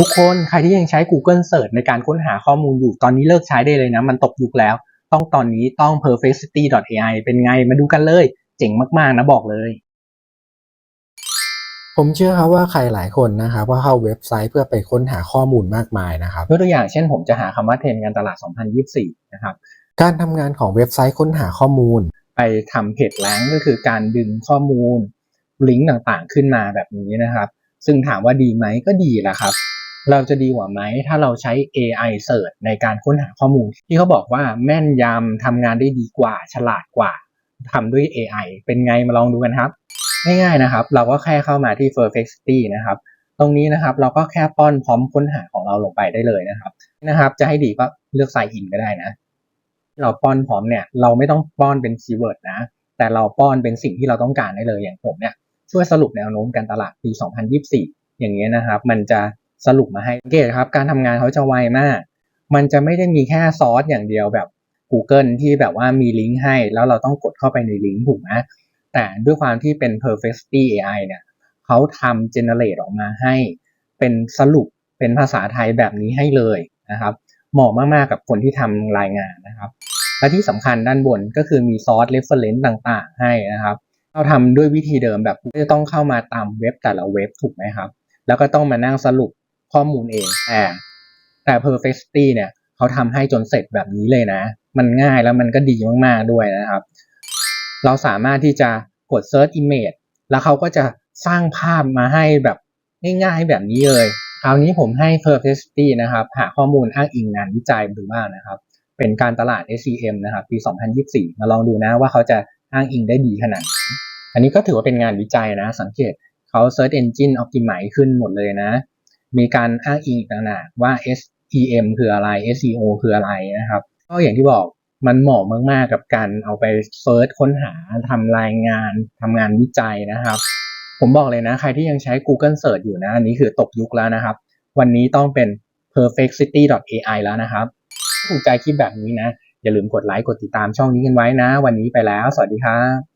ทุกคนใครที่ยังใช้ Google Search ในการค้นหาข้อมูลอยู่ตอนนี้เลิกใช้ได้เลยนะ มันตกยุคแล้ว ต้องตอนนี้ต้อง perfectcity.ai เป็นไงมาดูกันเลย เจ๋งมาก ๆ นะบอกเลย ผมเชื่อครับว่าใครหลายคนนะครับว่าเข้าเว็บไซต์เพื่อไปค้นหาข้อมูลมากมายนะครับยกตัวอย่างเช่นผมจะหาคำว่าเทรนด์การตลาด 2024 นะครับ การทำงานของเว็บไซต์ค้นหาข้อมูล ไปทำเพจแลงก็คือการดึงข้อมูลลิงก์ต่างๆ ขึ้นมาแบบนี้นะครับ ซึ่งถามว่าดีไหมก็ดีแหละครับ เราจะดีกว่าไหมถ้าเราใช้ AI Search ในการค้นหาข้อมูล ที่เขาบอกว่าแม่นยำทำงานได้ดีกว่า ฉลาดกว่าทำด้วย AI เป็นไงมาลองดูกันครับ ง่ายๆนะครับ เราก็แค่เข้ามาที่ Perfectity นะครับ ตรงนี้นะครับเราก็แค่ป้อนพร้อมค้นหาของเราลงไปได้เลยนะครับนะครับ จะให้ดีก็เลือก Sign In ก็ได้นะ เราป้อนพร้อมเนี่ยเราไม่ต้องป้อนเป็นคีย์เวิร์ดนะ แต่เราป้อนเป็นสิ่งที่เราต้องการได้เลยอย่างผมเนี่ยช่วยสรุปแนวโน้มการตลาดปี 2024 อย่างเงี้ยนะครับ มันจะ สรุปมาให้สังเกตครับ การทำงานเขาจะไวมาก มันจะไม่ได้มีแค่ซอสอย่างเดียวแบบ Google ที่แบบว่ามีลิงก์ให้ แล้วเราต้องกดเข้าไปในลิงก์ถูกไหมแต่ด้วยความที่เป็น perfecty AI เนี่ยเขาทำ generate ออกมาให้ เป็นสรุปเป็นภาษาไทยแบบนี้ให้เลยนะครับ เหมาะมาก ๆ กับคนที่ทำรายงานนะครับ และที่สำคัญด้านบนก็คือมีซอส reference ต่างๆ ให้นะครับ เราทำด้วยวิธีเดิมแบบจะต้องเข้ามาตามเว็บแต่ละเว็บถูกไหมครับ แล้วก็ต้องมานั่งสรุป ข้อมูลเองแต่แต่ Perfectity เนี่ยเขาทำให้จนเสร็จแบบนี้เลยนะ มันง่ายแล้วมันก็ดีมากๆด้วยนะครับ เราสามารถที่จะกด search image แล้วเขาก็จะสร้างภาพมาให้แบบง่ายๆแบบนี้เลย คราวนี้ผมให้ Perfectity นะครับ หาข้อมูลอ้างอิงงานวิจัยดูบ้างนะครับ เป็นการตลาด SCM นะครับ ปี 2024 มาลองดูนะว่าเขาจะอ้างอิงได้ดีขนาดไหนอันนี้ก็ถือว่าเป็นงานวิจัยนะ สังเกตเขา Search Engine Optimize ขึ้นหมดเลยนะ มีการอ้างอิงต่างๆว่า SEM คืออะไร SEO คืออะไรนะครับ ก็อย่างที่บอกมันเหมาะมากๆกับการเอาไปเซิร์ชค้นหาทำรายงานทำงานวิจัยนะครับ ผมบอกเลยนะ ใครที่ยังใช้ Google Search อยู่นะ อันนี้คือตกยุคแล้วนะครับ วันนี้ต้องเป็น perfectcity.ai แล้วนะครับถูกใจคลิปแบบนี้นะ อย่าลืมกดไลค์กดติดตามช่องนี้กันไว้นะ วันนี้ไปแล้ว สวัสดีครับ